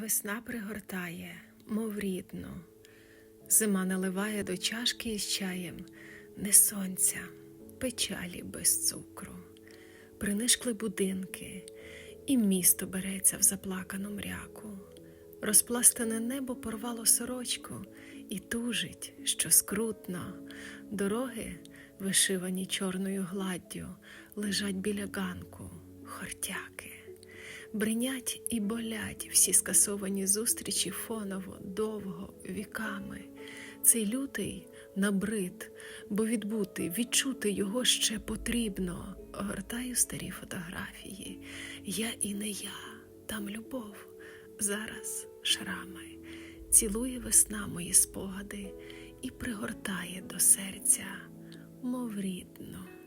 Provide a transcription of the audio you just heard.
Весна пригортає, мов рідну, зима наливає до чашки із чаєм не сонця, печалі без цукру, принишкли будинки, і місто береться в заплакану мряку. Розпластане небо порвало сорочку і тужить, що скрутно. Дороги, вишивані чорною гладдю, лежать біля ганку, хортяки. Бринять і болять всі скасовані зустрічі фоново, довго, віками. Цей лютий набрид, бо відбути, відчути його ще потрібно. Гортаю старі фотографії. Я і не я, там любов, зараз шрами. Цілує весна мої спогади і пригортає до серця, мов рідну.